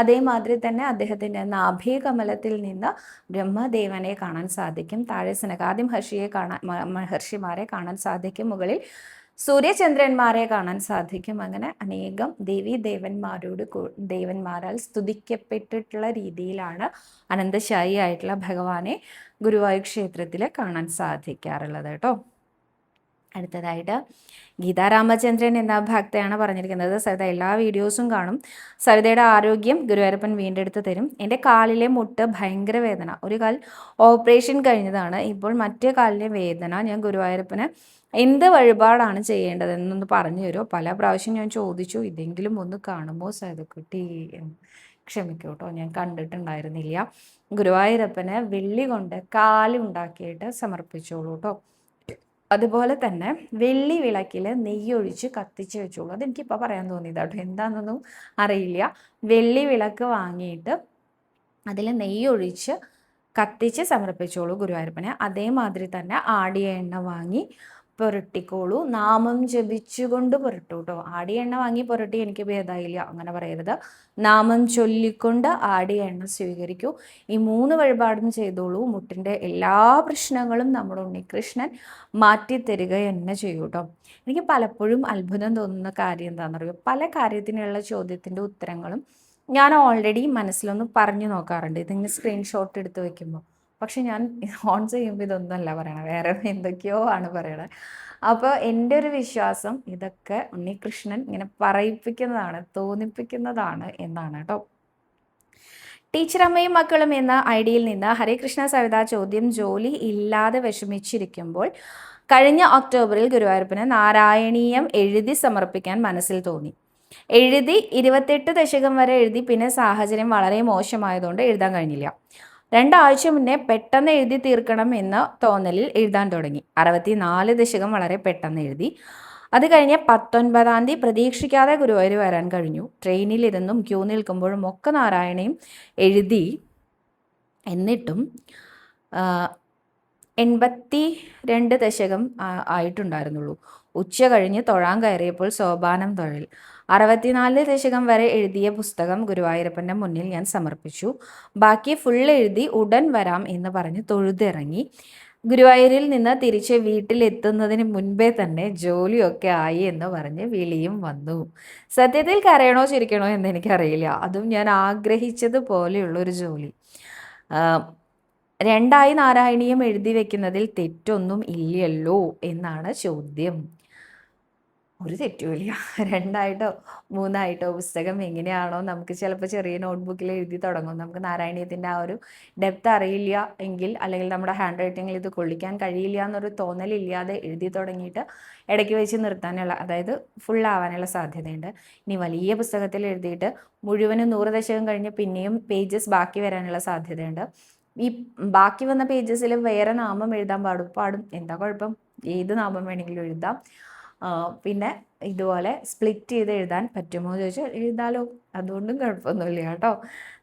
അതേമാതിരി തന്നെ അദ്ദേഹത്തിന്റെ നാഭീകമലത്തിൽ നിന്ന് ബ്രഹ്മദേവനെ കാണാൻ സാധിക്കും. താഴെ സനകാദി മഹർഷിയെ കാണാൻ മഹർഷിമാരെ കാണാൻ സാധിക്കും. മുകളിൽ സൂര്യചന്ദ്രന്മാരെ കാണാൻ സാധിക്കും. അങ്ങനെ അനേകം ദേവി ദേവന്മാരോട് ദേവന്മാരാൽ സ്തുതിക്കപ്പെട്ടിട്ടുള്ള രീതിയിലാണ് അനന്തശായി ആയിട്ടുള്ള ഭഗവാനെ ഗുരുവായൂർ ക്ഷേത്രത്തിൽ കാണാൻ സാധിക്കാറുള്ളത് കേട്ടോ. അടുത്തതായിട്ട് ഗീതാ രാമചന്ദ്രൻ എന്ന ഭക്തയാണ് പറഞ്ഞിരിക്കുന്നത്. സവിത എല്ലാ വീഡിയോസും കാണും. സവിതയുടെ ആരോഗ്യം ഗുരുവായൂരപ്പൻ വീണ്ടെടുത്ത് തരും. എന്റെ കാലിലെ മുട്ട് ഭയങ്കര വേദന. ഒരു കാൽ ഓപ്പറേഷൻ കഴിഞ്ഞതാണ്. ഇപ്പോൾ മറ്റേ കാലിലെ വേദന ഞാൻ ഗുരുവായൂരപ്പന് എന്ത് വഴിപാടാണ് ചെയ്യേണ്ടതെന്നൊന്ന് പറഞ്ഞു തരുമോ? പല പ്രാവശ്യം ഞാൻ ചോദിച്ചു. ഇതെങ്കിലും ഒന്ന് കാണുമ്പോൾ സൈതക്കുട്ടി ക്ഷമിക്കൂ കേട്ടോ. ഞാൻ കണ്ടിട്ടുണ്ടായിരുന്നില്ല. ഗുരുവായൂരപ്പന് വെള്ളി കൊണ്ട് കാലുണ്ടാക്കിയിട്ട് സമർപ്പിച്ചോളൂ കേട്ടോ. അതുപോലെ തന്നെ വെള്ളി വിളക്കിൽ നെയ്യൊഴിച്ച് കത്തിച്ച് വെച്ചോളൂ. അതെനിക്കിപ്പോൾ പറയാൻ തോന്നിയത് കേട്ടോ. എന്താണെന്നൊന്നും അറിയില്ല. വെള്ളി വിളക്ക് വാങ്ങിയിട്ട് അതിൽ നെയ്യൊഴിച്ച് കത്തിച്ച് സമർപ്പിച്ചോളൂ ഗുരുവായൂരപ്പനെ. അതേമാതിരി തന്നെ ആടിയ എണ്ണ വാങ്ങി പുരട്ടിക്കോളൂ. നാമം ജപിച്ചുകൊണ്ട് പുരട്ടു കേട്ടോ ആടിയ എണ്ണ വാങ്ങി പുരട്ടി എനിക്ക് ഭേദമായില്ല അങ്ങനെ പറയരുത്. നാമം ചൊല്ലിക്കൊണ്ട് ആടി എണ്ണ സ്വീകരിക്കൂ. ഈ മൂന്ന് വഴിപാടും ചെയ്തോളൂ. മുട്ടിന്റെ എല്ലാ പ്രശ്നങ്ങളും നമ്മുടെ ഉണ്ണികൃഷ്ണൻ മാറ്റിത്തരിക തന്നെ ചെയ്യൂ കേട്ടോ എനിക്ക് പലപ്പോഴും അത്ഭുതം തോന്നുന്ന കാര്യം എന്താണെന്ന് പറയുക പല കാര്യത്തിനുള്ള ചോദ്യത്തിന്റെ ഉത്തരങ്ങളും ഞാൻ ഓൾറെഡി മനസ്സിലൊന്ന് പറഞ്ഞു നോക്കാറുണ്ട്. ഇതിങ്ങനെ സ്ക്രീൻഷോട്ട് എടുത്ത് വെക്കുമ്പോൾ പക്ഷെ ഞാൻ ഓൺ ചെയ്യുമ്പോൾ ഇതൊന്നുമല്ല പറയണത് വേറെ എന്തൊക്കെയോ ആണ് പറയണത് അപ്പോൾ എന്റെ ഒരു വിശ്വാസം ഇതൊക്കെ ഉണ്ണികൃഷ്ണൻ ഇങ്ങനെ പറയിപ്പിക്കുന്നതാണ് തോന്നിപ്പിക്കുന്നതാണ് എന്നാണ് കേട്ടോ. ടീച്ചറമ്മയും മക്കളും എന്ന ഐഡിയയിൽ നിന്ന് ഹരേകൃഷ്ണ സവിത ചോദ്യം ജോലി ഇല്ലാതെ വിഷമിച്ചിരിക്കുമ്പോൾ കഴിഞ്ഞ ഒക്ടോബറിൽ ഗുരുവായൂരപ്പന് നാരായണീയം എഴുതി സമർപ്പിക്കാൻ മനസ്സിൽ തോന്നി. എഴുതി ഇരുപത്തെട്ട് ദശകം വരെ എഴുതി പിന്നെ സാഹചര്യം വളരെ മോശമായതുകൊണ്ട് എഴുതാൻ കഴിഞ്ഞില്ല. രണ്ടാഴ്ച മുന്നേ പെട്ടെന്ന് എഴുതി തീർക്കണം എന്ന തോന്നലിൽ എഴുതാൻ തുടങ്ങി. അറുപത്തിനാല് ദശകം വളരെ പെട്ടെന്ന് എഴുതി. അത് കഴിഞ്ഞ് പത്തൊൻപതാം തീയതി പ്രതീക്ഷിക്കാതെ ഗുരുവായൂർ വരാൻ കഴിഞ്ഞു. ട്രെയിനിലിരുന്നും ക്യൂ നിൽക്കുമ്പോഴും ഒക്കെ നാരായണയും എഴുതി. എന്നിട്ടും എൺപത്തി രണ്ട് ദശകം ആയിട്ടുണ്ടായിരുന്നുള്ളൂ. ഉച്ച കഴിഞ്ഞ് തൊഴാൻ കയറിയപ്പോൾ സോപാനം തൊഴിൽ. അറുപത്തിനാല് ദശകം വരെ എഴുതിയ പുസ്തകം ഗുരുവായൂരപ്പന്റെ മുന്നിൽ ഞാൻ സമർപ്പിച്ചു. ബാക്കി ഫുൾ എഴുതി ഉടൻ വരാം എന്ന് പറഞ്ഞ് തൊഴുതിറങ്ങി. ഗുരുവായൂരിൽ നിന്ന് തിരിച്ച് വീട്ടിലെത്തുന്നതിന് മുൻപേ തന്നെ ജോലിയൊക്കെ ആയി എന്ന് പറഞ്ഞ് വിളിയും വന്നു. സത്യത്തിൽ കരയണോ ചിരിക്കണോ എന്ന് എനിക്കറിയില്ല. അതും ഞാൻ ആഗ്രഹിച്ചതുപോലെയുള്ള ഒരു ജോലി രണ്ടായി നാരായണീയം എഴുതി വെക്കുന്നതിൽ തെറ്റൊന്നും ഇല്ലല്ലോ എന്നാണ് ചോദ്യം. ഒരു തെറ്റുമില്ല രണ്ടായിട്ടോ മൂന്നായിട്ടോ പുസ്തകം എങ്ങനെയാണോ നമുക്ക് ചിലപ്പോൾ ചെറിയ നോട്ട്ബുക്കിൽ എഴുതി തുടങ്ങും. നമുക്ക് നാരായണീയത്തിന്റെ ആ ഒരു ഡെപ്ത് അറിയില്ല എങ്കിൽ അല്ലെങ്കിൽ നമ്മുടെ ഹാൻഡ് റൈറ്റിങ്ങിൽ ഇത് കൊള്ളിക്കാൻ കഴിയില്ല എന്നൊരു തോന്നലില്ലാതെ എഴുതി തുടങ്ങിയിട്ട് ഇടയ്ക്ക് വെച്ച് നിർത്താനുള്ള അതായത് ഫുൾ ആവാനുള്ള സാധ്യതയുണ്ട്. ഇനി വലിയ പുസ്തകത്തിൽ എഴുതിയിട്ട് മുഴുവനും നൂറ് ദശകം കഴിഞ്ഞ് പിന്നെയും പേജസ് ബാക്കി വരാനുള്ള സാധ്യതയുണ്ട്. ഈ ബാക്കി വന്ന പേജസിൽ വേറെ നാമം എഴുതാൻ പാടും. പാടും. എന്താ കുഴപ്പം? ഏത് നാമം വേണമെങ്കിലും എഴുതാം. പിന്നെ ഇതുപോലെ സ്പ്ലിറ്റ് ചെയ്ത് എഴുതാൻ പറ്റുമോ എന്ന് ചോദിച്ചാൽ എഴുതാലോ. അതുകൊണ്ടും കുഴപ്പമൊന്നുമില്ല കേട്ടോ.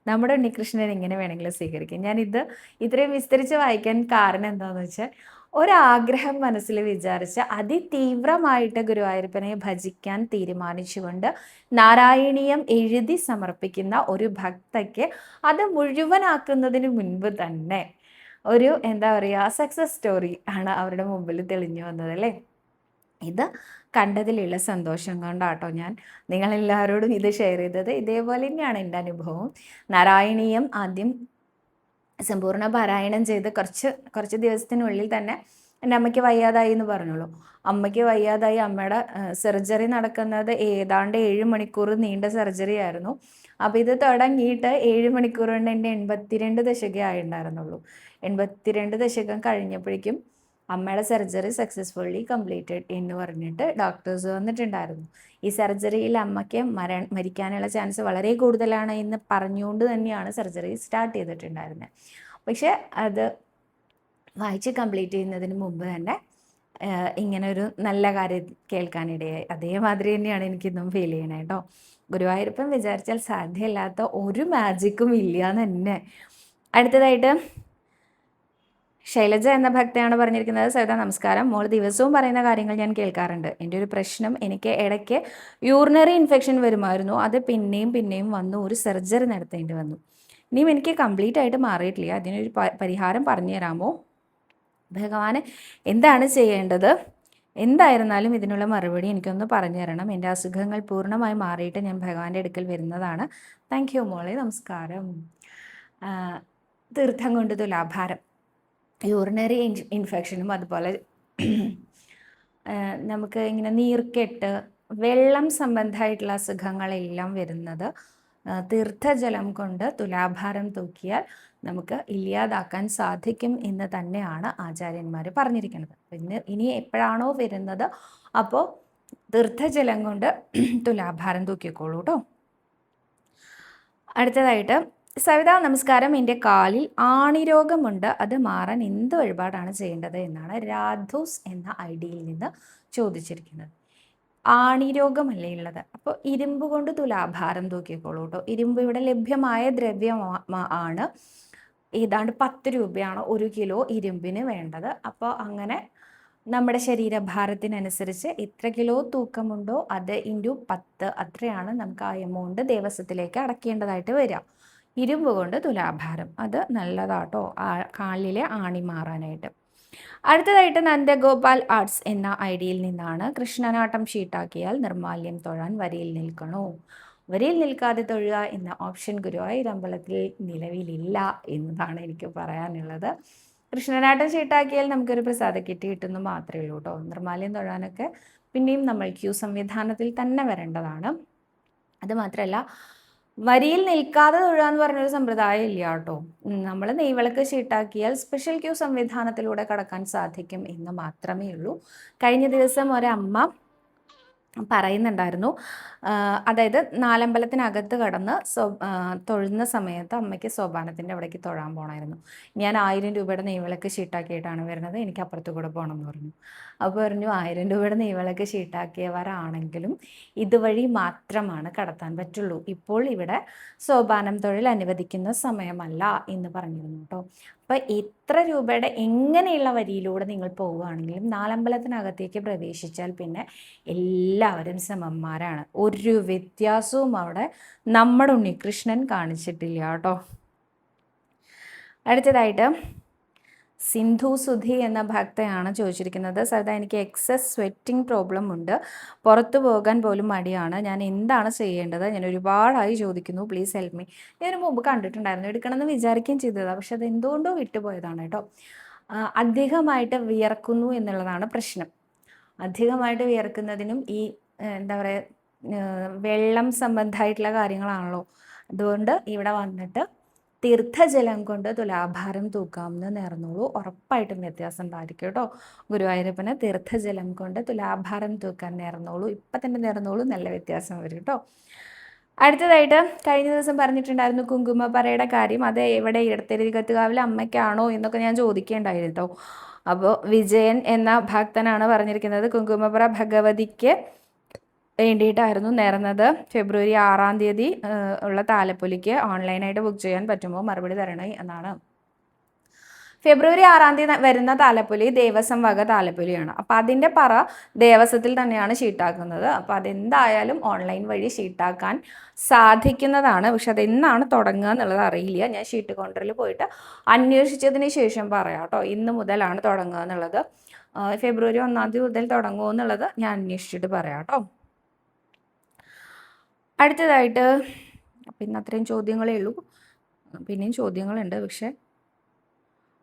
നമ്മുടെ ഉണ്ണികൃഷ്ണൻ എങ്ങനെ വേണമെങ്കിലും സ്വീകരിക്കും. ഞാൻ ഇത് ഇത്രയും വിസ്തരിച്ച് വായിക്കാൻ കാരണം എന്താണെന്ന് വെച്ചാൽ ഒരാഗ്രഹം മനസ്സിൽ വിചാരിച്ച് അതിതീവ്രമായിട്ട് ഗുരുവായൂരപ്പനെ ഭജിക്കാൻ തീരുമാനിച്ചുകൊണ്ട് നാരായണീയം എഴുതി സമർപ്പിക്കുന്ന ഒരു ഭക്തയ്ക്ക് അത് മുഴുവനാക്കുന്നതിന് മുൻപ് തന്നെ ഒരു എന്താ പറയുക സക്സസ് സ്റ്റോറി ആണ് അവരുടെ മുമ്പിൽ തെളിഞ്ഞു വന്നത് അല്ലേ? ഇത് കണ്ടതിലുള്ള സന്തോഷം കൊണ്ടാട്ടോ ഞാൻ നിങ്ങളെല്ലാവരോടും ഇത് ഷെയർ ചെയ്തത്. ഇതേപോലെ തന്നെയാണ് എന്റെ അനുഭവം. നാരായണീയം ആദ്യം സമ്പൂർണ പാരായണം ചെയ്ത് കുറച്ച് കുറച്ച് ദിവസത്തിനുള്ളിൽ തന്നെ എന്റെ അമ്മയ്ക്ക് വയ്യാതായി എന്ന് പറഞ്ഞോളൂ. അമ്മയ്ക്ക് വയ്യാതായി. അമ്മയുടെ സർജറി നടക്കുന്നത് ഏതാണ്ട് ഏഴ് മണിക്കൂർ നീണ്ട സർജറി ആയിരുന്നു. അപ്പോൾ ഇത് തുടങ്ങിയിട്ട് ഏഴ് മണിക്കൂർ കൊണ്ട് എന്റെ എൺപത്തിരണ്ട് ദശകേ ആയിട്ടുണ്ടായിരുന്നുള്ളൂ. എൺപത്തിരണ്ട് ദശകം കഴിഞ്ഞപ്പോഴേക്കും അമ്മയുടെ സർജറി സക്സസ്ഫുള്ളി കംപ്ലീറ്റഡ് എന്ന് പറഞ്ഞിട്ട് ഡോക്ടേഴ്സ് വന്നിട്ടുണ്ടായിരുന്നു. ഈ സർജറിയിൽ അമ്മയ്ക്ക് മര മരിക്കാനുള്ള ചാൻസ് വളരെ കൂടുതലാണ് എന്ന് പറഞ്ഞുകൊണ്ട് തന്നെയാണ് സർജറി സ്റ്റാർട്ട് ചെയ്തിട്ടുണ്ടായിരുന്നത് പക്ഷെ അത് വായിച്ച് കംപ്ലീറ്റ് ചെയ്യുന്നതിന് മുമ്പ് തന്നെ ഇങ്ങനെ ഒരു നല്ല കാര്യം കേൾക്കാനിടയായി. അതേമാതിരി തന്നെയാണ് എനിക്കിന്നും ഫീൽ ചെയ്യണേ കേട്ടോ ഗുരുവായൂരപ്പം വിചാരിച്ചാൽ സാധ്യമല്ലാത്ത ഒരു മാജിക്കും ഇല്ല എന്ന് തന്നെ. അടുത്തതായിട്ട് ശൈലജ എന്ന ഭക്തയാണ് പറഞ്ഞിരിക്കുന്നത്. സവിത നമസ്കാരം. മോൾ ദിവസവും പറയുന്ന കാര്യങ്ങൾ ഞാൻ കേൾക്കാറുണ്ട്. എന്റെ ഒരു പ്രശ്നം എനിക്ക് ഇടയ്ക്ക് യൂറിനറി ഇൻഫെക്ഷൻ വരുമായിരുന്നു. അത് പിന്നെയും പിന്നെയും വന്നു. ഒരു സർജറി നടത്തേണ്ടി വന്നു. ഇനിയും എനിക്ക് കംപ്ലീറ്റ് ആയിട്ട് മാറിയിട്ടില്ല. അതിനൊരു പരിഹാരം പറഞ്ഞു തരാമോ? ഭഗവാന് എന്താണ് ചെയ്യേണ്ടത്? എന്തായിരുന്നാലും ഇതിനുള്ള മറുപടി എനിക്കൊന്ന് പറഞ്ഞു തരണം. എന്റെ അസുഖങ്ങൾ പൂർണമായി മാറിയിട്ട് ഞാൻ ഭഗവാന്റെ അടുക്കൽ വരുന്നതാണ്. താങ്ക് യു മോളെ. നമസ്കാരം. തീർത്ഥം കൊണ്ട് തുലാഭാരം. യൂറിനറി ഇൻഫെക്ഷനും അതുപോലെ നമുക്ക് ഇങ്ങനെ നീർക്കെട്ട് വെള്ളം സംബന്ധമായിട്ടുള്ള അസുഖങ്ങളെല്ലാം വരുന്നത് തീർത്ഥജലം കൊണ്ട് തുലാഭാരം തൂക്കിയാൽ നമുക്ക് ഇല്ലാതാക്കാൻ സാധിക്കും എന്ന് തന്നെയാണ് ആചാര്യന്മാർ പറഞ്ഞിരിക്കുന്നത്. പിന്നെ ഇനി എപ്പോഴാണോ വരുന്നത് അപ്പോൾ തീർത്ഥജലം കൊണ്ട് തുലാഭാരം തൂക്കിക്കോളൂ കേട്ടോ അടുത്തതായിട്ട് സവിത നമസ്കാരം. എന്റെ കാലിൽ ആണിരോഗമുണ്ട്. അത് മാറാൻ എന്ത് വഴിപാടാണ് ചെയ്യേണ്ടത് എന്നാണ് രാധൂസ് എന്ന ഐ ഡിയിൽ നിന്ന് ചോദിച്ചിരിക്കുന്നത്. ആണിരോഗമല്ലേ ഉള്ളത്? അപ്പോൾ ഇരുമ്പ് കൊണ്ട് തുലാഭാരം തൂക്കിക്കോളൂ കേട്ടോ. ഇരുമ്പ് ഇവിടെ ലഭ്യമായ ദ്രവ്യം ആണ്. ഏതാണ്ട് പത്ത് രൂപയാണ് ഒരു കിലോ ഇരുമ്പിന് വേണ്ടത്. അപ്പോൾ അങ്ങനെ നമ്മുടെ ശരീരഭാരത്തിനനുസരിച്ച് എത്ര കിലോ തൂക്കമുണ്ടോ അത് ഇന്റു പത്ത് അത്രയാണ് നമുക്ക് ആ എമൗണ്ട് ദേവസ്വത്തിലേക്ക് അടയ്ക്കേണ്ടതായിട്ട് വരിക. ഇരുമ്പ് കൊണ്ട് തുലാഭാരം. അത് നല്ലതാട്ടോ. ആ കാലിലെ ആണി മാറാനായിട്ട്. അടുത്തതായിട്ട് നന്ദഗോപാൽ ആർട്സ് എന്ന ഐഡിയിൽ നിന്നാണ് കൃഷ്ണനാട്ടം ഷീട്ടാക്കിയാൽ നിർമാല്യം തൊഴാൻ വരിയിൽ നിൽക്കണോ? വരിയിൽ നിൽക്കാതെ തൊഴുക എന്ന ഓപ്ഷൻ ഗുരുവായൂർ അമ്പലത്തിൽ നിലവിലില്ല എന്നതാണ് എനിക്ക് പറയാനുള്ളത്. കൃഷ്ണനാട്ടം ഷീട്ടാക്കിയാൽ നമുക്കൊരു പ്രസാദ കിട്ടി കിട്ടുന്നു മാത്രമേ ഉള്ളൂ കേട്ടോ. നിർമാല്യം തൊഴാനൊക്കെ പിന്നെയും നമ്മൾ ക്യൂ സംവിധാനത്തിൽ തന്നെ വരേണ്ടതാണ്. അത് മാത്രമല്ല വരിയിൽ നിൽക്കാതെ തൊഴാന്ന് പറഞ്ഞൊരു സമ്പ്രദായം ഇല്ല കേട്ടോ നമ്മൾ നെയ്വിളക്ക് ഷീട്ടാക്കിയാൽ സ്പെഷ്യൽ ക്യൂ സംവിധാനത്തിലൂടെ കടക്കാൻ സാധിക്കും എന്ന് മാത്രമേ ഉള്ളൂ. കഴിഞ്ഞ ദിവസം ഒരമ്മ പറയുന്നുണ്ടായിരുന്നു. അതായത് നാലമ്പലത്തിനകത്ത് കടന്ന് സ്വ തൊഴുന്ന സമയത്ത് അമ്മയ്ക്ക് സോപാനത്തിന്റെ അവിടേക്ക് തൊഴാൻ പോകണമായിരുന്നു ഞാൻ ആയിരം രൂപയുടെ നെയ്വിളക്ക് ഷീട്ടാക്കിയിട്ടാണ് വരുന്നത് എനിക്ക് അപ്പുറത്ത് കൂടെ പോകണം എന്ന് പറഞ്ഞു. അപ്പോൾ പറഞ്ഞു ആയിരം രൂപയുടെ നെയ്വിളക്ക് ഷീട്ടാക്കിയവരാണെങ്കിലും ഇതുവഴി മാത്രമാണ് കടത്താൻ പറ്റുള്ളൂ. ഇപ്പോൾ ഇവിടെ സോപാനം തൊഴിൽ അനുവദിക്കുന്ന സമയമല്ല എന്ന് പറഞ്ഞിരുന്നു കേട്ടോ. അപ്പോൾ എത്ര രൂപയുടെ എങ്ങനെയുള്ള വരിയിലൂടെ നിങ്ങൾ പോവുകയാണെങ്കിലും നാലമ്പലത്തിനകത്തേക്ക് പ്രവേശിച്ചാൽ പിന്നെ എല്ലാവരും സമന്മാരാണ്. ഒരു വ്യത്യാസവും അവിടെ നമ്മുടെ ഉണ്ണികൃഷ്ണൻ കാണിച്ചിട്ടില്ല കേട്ടോ. അടുത്തതായിട്ട് സിന്ധു സുധി എന്ന ഭക്തയാണ് ചോദിച്ചിരിക്കുന്നത്. സരിത എനിക്ക് എക്സസ് സ്വെറ്റിംഗ് പ്രോബ്ലം ഉണ്ട്. പുറത്തു പോകാൻ പോലും മടിയാണ്. ഞാൻ എന്താണ് ചെയ്യേണ്ടത്? ഞാൻ ഒരുപാടായി ചോദിക്കുന്നു. പ്ലീസ് ഹെൽപ്പ് മീ ഞാൻ മുമ്പ് കണ്ടിട്ടുണ്ടായിരുന്നു. എടുക്കണമെന്ന് വിചാരിക്കുകയും ചെയ്തതാണ് പക്ഷെ അത് എന്തുകൊണ്ടോ വിട്ടുപോയതാണ് കേട്ടോ. അധികമായിട്ട് വിയർക്കുന്നു എന്നുള്ളതാണ് പ്രശ്നം. അധികമായിട്ട് വിയർക്കുന്നതിനും ഈ എന്താ പറയുക വെള്ളം സംബന്ധമായിട്ടുള്ള കാര്യങ്ങളാണല്ലോ. അതുകൊണ്ട് ഇവിടെ വന്നിട്ട് തീർത്ഥജലം കൊണ്ട് തുലാഭാരം തൂക്കാമെന്ന് നേർന്നോളൂ. ഉറപ്പായിട്ടും വ്യത്യാസം ഉണ്ടായിരിക്കും കേട്ടോ. ഗുരുവായൂരപ്പന് തീർത്ഥജലം കൊണ്ട് തുലാഭാരം തൂക്കാൻ നേർന്നോളൂ. ഇപ്പം തന്നെ നേർന്നോളൂ നല്ല വ്യത്യാസം വരും കേട്ടോ. അടുത്തതായിട്ട് കഴിഞ്ഞ ദിവസം പറഞ്ഞിട്ടുണ്ടായിരുന്നു കുങ്കുമപ്പറയുടെ കാര്യം. അത് എവിടെ? ഇടത്തിരികത്തുകാവിലെ അമ്മയ്ക്കാണോ എന്നൊക്കെ ഞാൻ ചോദിക്കേണ്ടായിരുന്നു കേട്ടോ. അപ്പോൾ വിജയൻ എന്ന ഭക്തനാണ് പറഞ്ഞിരിക്കുന്നത്. കുങ്കുമപ്പറ ഭഗവതിക്ക് വേണ്ടിയിട്ടായിരുന്നു നേർന്നത്. ഫെബ്രുവരി ആറാം തീയതി ഉള്ള താലപ്പൊലിക്ക് ഓൺലൈനായിട്ട് ബുക്ക് ചെയ്യാൻ പറ്റുമ്പോൾ മറുപടി തരണേ എന്നാണ്. ഫെബ്രുവരി ആറാം തീയതി വരുന്ന താലപ്പൊലി ദേവസ്വം വക താലപ്പൊലിയാണ്. അപ്പോൾ അതിന്റെ പറ ദേവസ്വത്തിൽ തന്നെയാണ് ഷീട്ടാക്കുന്നത്. അപ്പോൾ അതെന്തായാലും ഓൺലൈൻ വഴി ഷീട്ടാക്കാൻ സാധിക്കുന്നതാണ്. പക്ഷെ അതെന്നാണ് തുടങ്ങുക എന്നുള്ളത് അറിയില്ല. ഞാൻ ഷീട്ട് കൗണ്ടറിൽ പോയിട്ട് അന്വേഷിച്ചതിന് ശേഷം പറയാം കേട്ടോ. ഇന്ന് മുതലാണ് തുടങ്ങുക എന്നുള്ളത്. ഫെബ്രുവരി ഒന്നാം തീയതി മുതൽ തുടങ്ങുമോ എന്നുള്ളത് ഞാൻ അന്വേഷിച്ചിട്ട് പറയാം കേട്ടോ. അടുത്തതായിട്ട് പിന്നെ അത്രയും ചോദ്യങ്ങളേ ഉള്ളൂ. പിന്നെയും ചോദ്യങ്ങളുണ്ട് പക്ഷേ.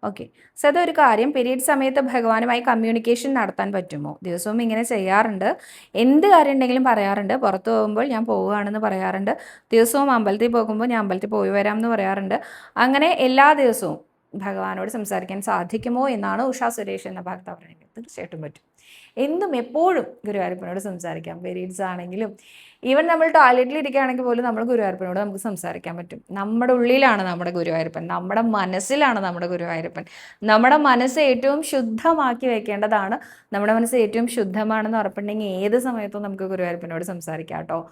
ഓക്കെ. സദ ഒരു കാര്യം. പീരീഡ് സമയത്ത് ഭഗവാനുമായി കമ്മ്യൂണിക്കേഷൻ നടത്താൻ പറ്റുമോ? ദിവസവും ഇങ്ങനെ ചെയ്യാറുണ്ട്. എന്ത് കാര്യം ഉണ്ടെങ്കിലും പറയാറുണ്ട്. പുറത്ത് പോകുമ്പോൾ ഞാൻ പോവുകയാണെന്ന് പറയാറുണ്ട്. ദിവസവും അമ്പലത്തിൽ പോകുമ്പോൾ ഞാൻ അമ്പലത്തിൽ പോയി വരാം എന്ന് പറയാറുണ്ട്. അങ്ങനെ എല്ലാ ദിവസവും ഭഗവാനോട് സംസാരിക്കാൻ സാധിക്കുമോ എന്നാണ് ഉഷാ സുരേഷ് എന്ന ഭാഗത്ത് പറയുന്നത് തീർച്ചയായിട്ടും പറ്റും. എന്നും എപ്പോഴും ഗുരുവായൂരപ്പനോട് സംസാരിക്കാം. പീരീഡ്സ് ആണെങ്കിലും ഈവൻ നമ്മൾ ടോയ്ലറ്റിൽ ഇരിക്കുകയാണെങ്കിൽ പോലും നമ്മൾ ഗുരുവായൂരപ്പനോട് നമുക്ക് സംസാരിക്കാൻ പറ്റും. നമ്മുടെ ഉള്ളിലാണ് നമ്മുടെ ഗുരുവായൂരപ്പൻ. നമ്മുടെ മനസ്സിലാണ് നമ്മുടെ ഗുരുവായൂരപ്പൻ. നമ്മുടെ മനസ്സ് ഏറ്റവും ശുദ്ധമാക്കി വെക്കേണ്ടതാണ്. നമ്മുടെ മനസ്സ് ഏറ്റവും ശുദ്ധമാണെന്ന് ഉറപ്പുണ്ടെങ്കിൽ ഏത് സമയത്തും നമുക്ക് ഗുരുവായൂരപ്പനോട് സംസാരിക്കാം കേട്ടോ.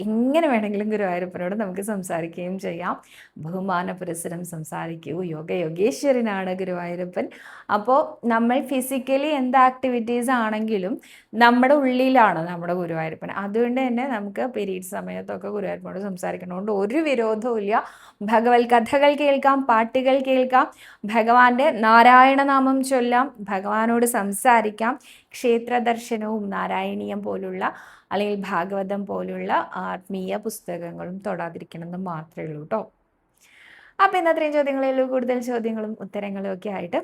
എങ്ങനെ വേണമെങ്കിലും ഗുരുവായൂരപ്പനോട് നമുക്ക് സംസാരിക്കുകയും ചെയ്യാം. ബഹുമാന പുരസരം സംസാരിക്കൂ. യോഗ യോഗേശ്വരനാണ് ഗുരുവായൂരപ്പൻ. അപ്പോൾ നമ്മൾ ഫിസിക്കലി എന്ത് ആക്ടിവിറ്റീസ് ആണെങ്കിലും നമ്മുടെ ഉള്ളിലാണ് നമ്മുടെ ഗുരുവായൂരപ്പൻ. അതുകൊണ്ട് തന്നെ നമുക്ക് പീരീഡ് സമയത്തൊക്കെ ഗുരുവായൂരപ്പനോട് സംസാരിക്കണതുകൊണ്ട് ഒരു വിരോധവും ഇല്ല. ഭഗവത് കഥകൾ കേൾക്കാം പാട്ടുകൾ കേൾക്കാം. ഭഗവാന്റെ നാരായണനാമം ചൊല്ലാം ഭഗവാനോട് സംസാരിക്കാം. ക്ഷേത്ര ദർശനവും നാരായണീയം പോലുള്ള അല്ലെങ്കിൽ ഭാഗവതം പോലുള്ള ആത്മീയ പുസ്തകങ്ങളും തൊടാതിരിക്കണമെന്ന് മാത്രമേ ഉള്ളൂ കേട്ടോ അപ്പോൾ ഇന്ന് അത്രയും ചോദ്യങ്ങളേ ഉള്ളൂ കൂടുതൽ ചോദ്യങ്ങളും ഉത്തരങ്ങളും ഒക്കെ ആയിട്ട്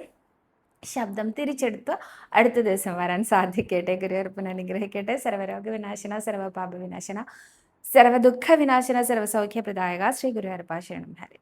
ശബ്ദം തിരിച്ചെടുത്ത് അടുത്ത ദിവസം വരാൻ സാധിക്കട്ടെ. ഗുരുവർപ്പന അനുഗ്രഹിക്കട്ടെ. സർവരോഗ വിനാശന സർവപാപ വിനാശന സർവദുഃഖ വിനാശന സർവസൗഖ്യ പ്രദായക ശ്രീ ഗുരുവരപ്പ ശരണം ഹരി